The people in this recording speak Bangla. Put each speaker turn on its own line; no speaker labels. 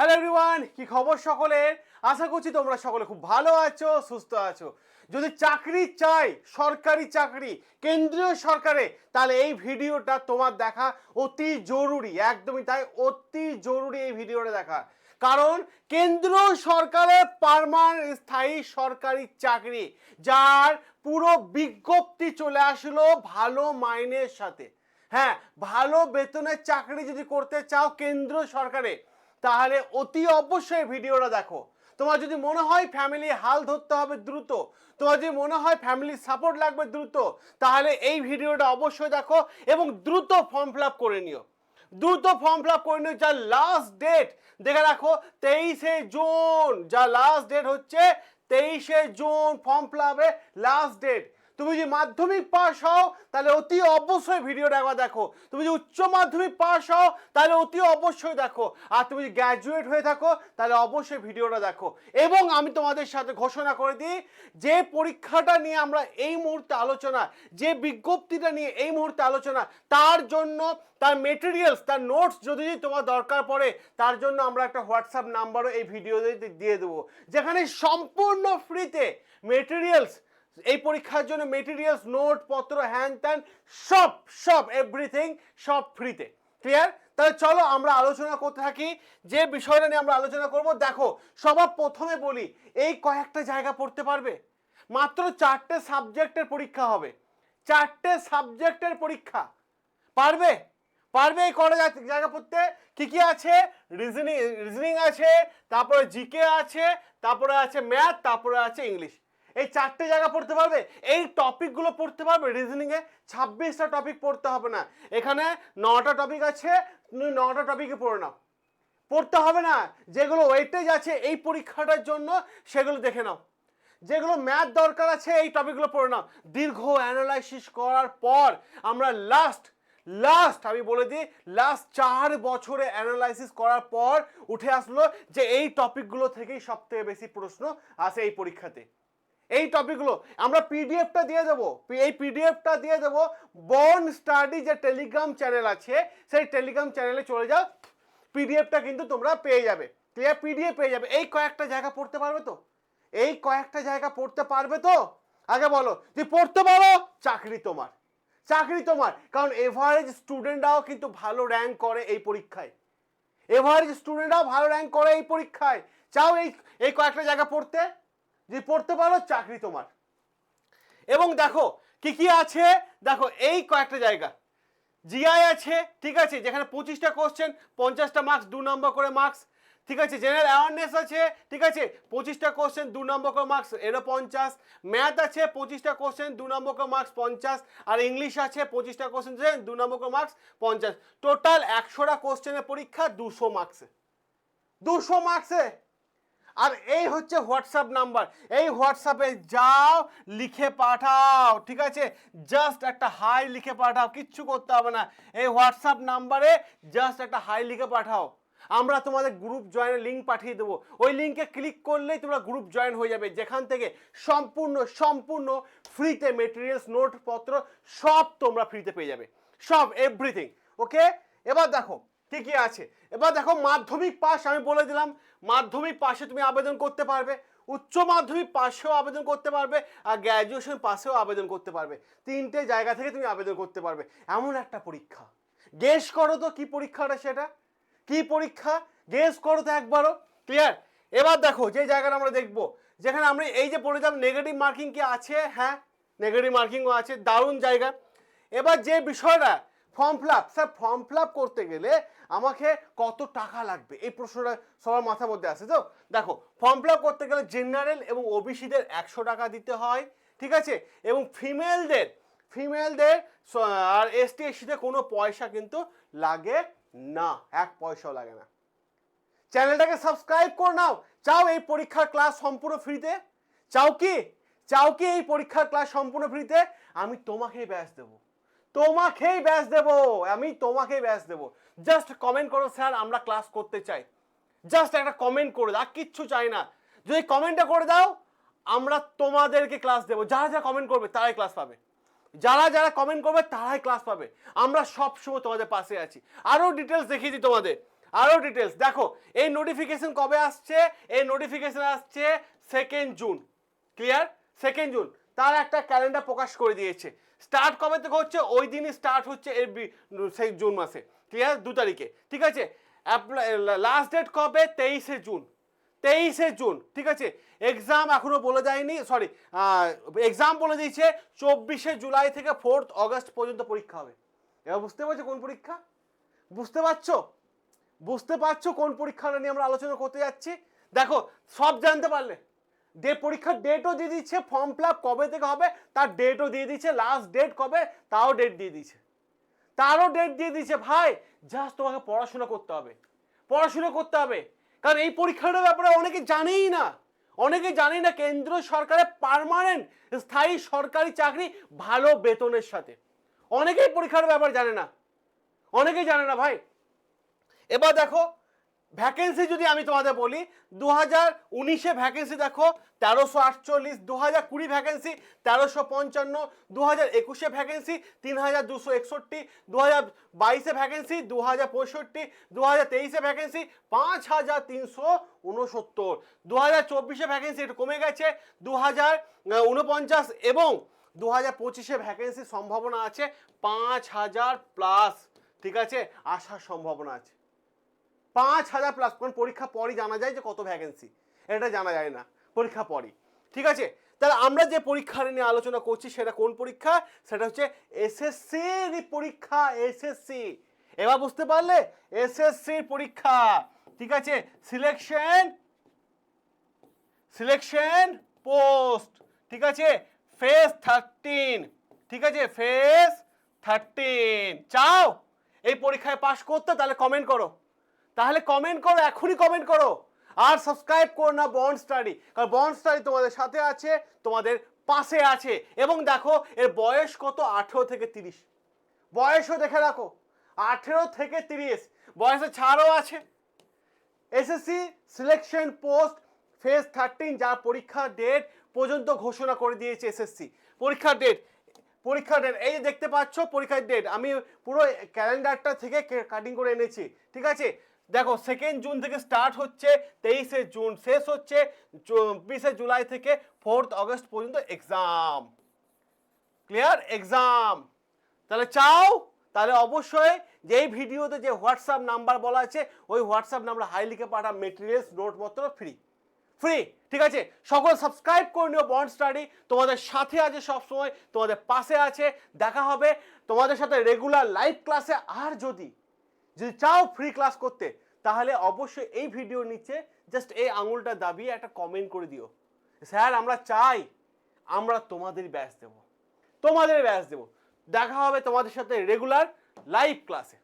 হ্যালো এভরিওয়ান কি খবর সকলের? আশা করছি তোমরা সকলে খুব ভালো আছো, সুস্থ আছো। যদি চাকরি চাই, সরকারি চাকরি, কেন্দ্রীয় সরকারে, তাহলে এই ভিডিওটা তোমার দেখা অতি জরুরি, একদমই তাই, অতি জরুরি এই ভিডিওটা দেখা। কারণ কেন্দ্র সরকারের পারমানেন্ট স্থায়ী সরকারি চাকরি, যার পুরো বিজ্ঞপ্তি চলে আসলো ভালো মাইনের সাথে। হ্যাঁ ভালো বেতনের চাকরি যদি করতে চাও কেন্দ্র সরকারে তাহলে অতি অবশ্যই ভিডিওটা দেখো। তোমার যদি মনে হয় ফ্যামিলি হাল ধরতে হবে দ্রুত, তোমার যদি মনে হয় ফ্যামিলির সাপোর্ট লাগবে দ্রুত, তাহলে এই ভিডিওটা অবশ্যই দেখো এবং দ্রুত ফর্ম ফিল আপ করে নিও। দ্রুত ফর্ম ফিল আপ করে নিও যার লাস্ট ডেট দেখে রাখো, তেইশে জুন যা লাস্ট ডেট হচ্ছে তেইশে June form fill last date তুমি যদি মাধ্যমিক পাস হও, তাহলে অতি অবশ্যই ভিডিওটা একবার দেখো। তুমি যদি উচ্চ মাধ্যমিক পাস হও, তাহলে অতি অবশ্যই দেখো। আর তুমি যদি গ্র্যাজুয়েট হয়ে থাকো, তাহলে অবশ্যই ভিডিওটা দেখো। এবং আমি তোমাদের সাথে ঘোষণা করে দিই, যে পরীক্ষাটা নিয়ে আমরা এই মুহূর্তে আলোচনা, যে বিজ্ঞপ্তিটা নিয়ে এই মুহূর্তে আলোচনা, তার জন্য তার মেটেরিয়ালস তার নোটস যদি তোমার দরকার পড়ে, তার জন্য আমরা একটা হোয়াটসঅ্যাপ নাম্বারও এই ভিডিওতে দিয়ে দেবো। যেখানে সম্পূর্ণ ফ্রিতে মেটেরিয়ালস এই পরীক্ষার জন্য মেটেরিয়ালস নোট পত্র হ্যান ত্যান সব সব এভরিথিং সব ফ্রিতে ক্লিয়ার তাহলে চলো আমরা আলোচনা করতে থাকি। যে বিষয়টা নিয়ে আমরা আলোচনা করব, দেখো, সবার প্রথমে বলি, এই কয়েকটা জায়গা পড়তে পারবে? মাত্র চারটে সাবজেক্টের পরীক্ষা হবে। চারটে সাবজেক্টের পরীক্ষা। পারবে? পারবে এই কটা জায়গা পড়তে? কি কি আছে? রিজনিং রিজনিং আছে, তারপরে জিকে আছে, তারপরে আছে ম্যাথ তারপরে আছে ইংলিশ এই চারটে জায়গা পড়তে পারবে, এই টপিকগুলো পড়তে পারবে রিজনিংয়ে ছাব্বিশটা টপিক পড়তে হবে না। এখানে নটা টপিক আছে, তুমি নটা টপিকে পড়ে নাও। পড়তে হবে না, যেগুলো ওয়েটেজ আছে এই পরীক্ষাটার জন্য সেগুলো দেখে নাও। যেগুলো ম্যাথ দরকার আছে এই টপিকগুলো পড়ে নাও। দীর্ঘ অ্যানালাইসিস করার পর আমরা লাস্ট লাস্ট আমি বলে দিই লাস্ট চার বছরে অ্যানালাইসিস করার পর উঠে আসলো যে এই টপিকগুলো থেকেই সব থেকে বেশি প্রশ্ন আসে এই পরীক্ষাতে। এই টপিকগুলো আমরা পিডিএফটা দিয়ে দেবো। এই পিডিএফটা দিয়ে দেবো। বর্ন স্টাডি যে টেলিগ্রাম চ্যানেল আছে, সেই টেলিগ্রাম চ্যানেলে চলে যাও। পিডিএফটা কিন্তু তোমরা পেয়ে যাবে। ক্লিয়ার পিডিএফ পেয়ে যাবে। এই কয়েকটা জায়গা পড়তে পারবে তো? এই কয়েকটা জায়গা পড়তে পারবে তো? আগে বলো যে পড়তে পারো, চাকরি তোমার। চাকরি তোমার। কারণ এভারেজ স্টুডেন্টরাও কিন্তু ভালো র্যাঙ্ক করে এই পরীক্ষায়। এভারেজ স্টুডেন্টরাও ভালো র্যাঙ্ক করে এই পরীক্ষায়। চাও এই এই কয়েকটা জায়গা পড়তে। যদি পড়তে পারো, চাকরি তোমার। এবং দেখো, কি কি আছে? দেখো, এই কয়েকটা জায়গা। জিআই আছে, ঠিক আছে, যেখানে পঁচিশটা কোশ্চেন পঞ্চাশটা মার্কস দু নম্বর করে মার্কস ঠিক আছে জেনারেল অ্যাওয়ারনেস আছে, ঠিক আছে, পঁচিশটা কোশ্চেন দু নম্বর করে মার্কস এরও পঞ্চাশ। ম্যাথ আছে, পঁচিশটা কোশ্চেন দু নম্বর করে মার্কস পঞ্চাশ। আর ইংলিশ আছে, পঁচিশটা কোশ্চেন দু নম্বর করে মার্কস পঞ্চাশ। টোটাল একশোটা কোশ্চেনের পরীক্ষা দুশো মার্কসে দুশো মার্কসে আর এই হচ্ছে হোয়াটসঅ্যাপ নাম্বার এই হোয়াটসঅ্যাপে যাও, লিখে পাঠাও, ঠিক আছে? জাস্ট একটা হাই লিখে পাঠাও, কিচ্ছু করতে হবে না। এই হোয়াটসঅ্যাপ নাম্বারে জাস্ট একটা হাই লিখে পাঠাও। আমরা তোমাদের গ্রুপ জয়েনের লিঙ্ক পাঠিয়ে দেবো। ওই লিঙ্কে ক্লিক করলেই তোমরা গ্রুপ জয়েন হয়ে যাবে। যেখান থেকে সম্পূর্ণ সম্পূর্ণ ফ্রিতে মেটেরিয়ালস নোটপত্র সব তোমরা ফ্রিতে পেয়ে যাবে। সব এভরিথিং ওকে এবার দেখো কি আছে। এবার দেখো মাধ্যমিক পাস আমি বলে দিলাম। মাধ্যমিক পাশে তুমি আবেদন করতে পারবে। উচ্চ মাধ্যমিক পাশেও আবেদন করতে পারবে আর গ্র্যাজুয়েশন পাশেও আবেদন করতে পারবে। তিনটে জায়গা থেকে তুমি আবেদন করতে পারবে। এমন একটা পরীক্ষা। গেস করো তো কি পরীক্ষাটা সেটা? কি পরীক্ষা? গেস করো তো একবারও। ক্লিয়ার এবার দেখো যে জায়গাটা আমরা দেখব। যেখানে আমরা এই যে পড়ে যাব নেগেটিভ মার্কিং কি আছে? হ্যাঁ নেগেটিভ মার্কিংও আছে। দারুণ জায়গা। এবার যে বিষয়টা form fill up sir form fill up করতে গেলে আমাকে কত টাকা লাগবে? এই প্রশ্নটা সবার মাথার মধ্যে আসে তো? দেখো ফর্ম ফিল আপ করতে গেলে জেনারেল এবং ওবিসিদের একশো টাকা দিতে হয়, ঠিক আছে? এবং ফিমেলদের ফিমেলদের আর এসটি এসটিতে কোনো পয়সা কিন্তু লাগে না। এক পয়সাও লাগে না। চ্যানেলটাকে সাবস্ক্রাইব করে নাও। চাও এই পরীক্ষার ক্লাস সম্পূর্ণ ফ্রিতে চাও কি? চাও কি এই পরীক্ষার ক্লাস সম্পূর্ণ ফ্রিতে আমি তোমাকেই ব্যাচ দেবো। তোমাকেই ব্যাস দেবো, আমি তোমাকেই ব্যাস দেবো। জাস্ট কমেন্ট করো, স্যার, আমরা ক্লাস করতে চাই। জাস্ট একটা কমেন্ট করে দাও কিচ্ছু চাই না। যদি কমেন্টটা করে দাও, আমরা তোমাদেরকে ক্লাস দেবো। যারা যারা কমেন্ট করবে, তারাই ক্লাস পাবে। যারা যারা কমেন্ট করবে, তারাই ক্লাস পাবে। আমরা সব সময় তোমাদের পাশে আছি। আরও ডিটেলস দেখিয়ে দিই তোমাদের। আরও ডিটেলস দেখো, এই নোটিফিকেশন কবে আসছে? এই নোটিফিকেশন আসছে second June clear second June তার একটা ক্যালেন্ডার প্রকাশ করে দিয়েছে। স্টার্ট কবে থেকে হচ্ছে? ওই দিনই স্টার্ট হচ্ছে এর সেই জুন মাসে। ক্লিয়ার দু তারিখে। ঠিক আছে? লাস্ট ডেট কবে? তেইশে জুন। তেইশে জুন। ঠিক আছে? এক্সাম এখনও বলে যায়নি সরি এক্সাম বলে দিয়েছে চব্বিশে জুলাই থেকে ফোর্থ অগস্ট পর্যন্ত পরীক্ষা হবে। এবার বুঝতে পারছ কোন পরীক্ষা? বুঝতে পারছ? বুঝতে পারছ কোন পরীক্ষাটা নিয়ে আমরা আলোচনা করতে যাচ্ছি? দেখো, সব জানতে পারলে। ডে পরীক্ষার ডেটও দিয়ে দিচ্ছে ফর্ম ফিল আপ কবে থেকে হবে, তার ডেটও দিয়ে দিচ্ছে লাস্ট ডেট কবে, তাও ডেট দিয়ে দিচ্ছে। তারও ডেট দিয়ে দিচ্ছে, ভাই জাস্ট তোমাকে পড়াশোনা করতে হবে, পড়াশোনা করতে হবে। কারণ এই পরীক্ষাটার ব্যাপারে অনেকে জানেই না, অনেকে জানে না কেন্দ্র সরকারের পার্মানেন্ট স্থায়ী সরকারি চাকরি ভালো বেতনের সাথে। অনেকেই পরীক্ষার ব্যাপার জানে না, অনেকেই জানে না ভাই। এবার দেখো ভ্যাকেন্সি যদি আমি তোমাদের বলি দু হাজার উনিশে ভ্যাকেন্সি দেখো, তেরোশো আটচল্লিশ দু হাজার কুড়ি ভ্যাকেন্সি তেরোশো পঞ্চান্ন দু হাজার একুশে ভ্যাকেন্সি তিন হাজার দুশো একষট্টি দু হাজার বাইশে ভ্যাকেন্সি দু হাজার পঁয়ষট্টি দু হাজার তেইশে ভ্যাকেন্সি পাঁচ হাজার তিনশো উনসত্তর। দু হাজার চব্বিশে ভ্যাকেন্সি একটু কমে গেছে দু হাজার উনপঞ্চাশ এবং দু হাজার পঁচিশে ভ্যাকেন্সির সম্ভাবনা আছে পাঁচ হাজার প্লাস ঠিক আছে? আসার সম্ভাবনা আছে। পাঁচ হাজার প্লাস কোন পরীক্ষা পরই জানা যায় যে কত ভ্যাকেন্সি এটা জানা যায় না, পরীক্ষা পরই। ঠিক আছে? তাহলে আমরা যে পরীক্ষা নিয়ে আলোচনা করছি, সেটা কোন পরীক্ষা? সেটা হচ্ছে এসএসসির পরীক্ষা এসএসসি এবার বুঝতে পারলে? এসএসসির পরীক্ষা। ঠিক আছে? সিলেকশন সিলেকশন পোস্ট ঠিক আছে? ফেস থার্টিন ঠিক আছে? ফেস থার্টিন চাও? এই পরীক্ষায় পাশ করতে, তাহলে কমেন্ট করো। তাহলে কমেন্ট করো, এখনই কমেন্ট করো। আর সাবস্ক্রাইব করো না বন্ড স্টাডি কারণ বন্ড স্টাডি তোমাদের সাথে আছে, তোমাদের পাশে আছে। এবং দেখো, এর বয়স কত? আঠেরো থেকে তিরিশ। বয়সও দেখে রাখো, আঠেরো থেকে তিরিশ। বয়সে ছাড়ও আছে। SSC selection post phase thirteen যার পরীক্ষার ডেট পর্যন্ত ঘোষণা করে দিয়েছে এসএসসি পরীক্ষার ডেট পরীক্ষার ডেট এই যে দেখতে পাচ্ছ, পরীক্ষার ডেট আমি পুরো ক্যালেন্ডারটা থেকে কাটিং করে এনেছি। ঠিক আছে? দেখো সেকেন্ড জুন থেকে স্টার্ট হচ্ছে, তেইশে জুন শেষ হচ্ছে চব্বিশে জুলাই থেকে ফোর্থ অগস্ট পর্যন্ত এক্সাম ক্লিয়ার এক্সাম তাহলে চাও? তাহলে অবশ্যই যে এই ভিডিওতে যে হোয়াটসঅ্যাপ নাম্বার বলা আছে, ওই হোয়াটসঅ্যাপ নাম্বার হাই লিখে পাঠা মেটেরিয়ালস নোটপত্র ফ্রি ফ্রি ঠিক আছে? সকল সাবস্ক্রাইব করে নিও বন্ড স্টাডি তোমাদের সাথে আছে সবসময়, তোমাদের পাশে আছে। দেখা হবে তোমাদের সাথে রেগুলার লাইভ ক্লাসে আর যদি যদি চাও ফ্রি ক্লাস করতে, তাহলে অবশ্যই এই ভিডিওর নিচে জাস্ট এই আঙুলটা দাবিয়ে একটা কমেন্ট করে দিও। স্যার, আমরা চাই, আমরা তোমাদের ব্যাস দেব। তোমাদের ব্যাস দেব। দেখা হবে তোমাদের সাথে রেগুলার লাইভ ক্লাসে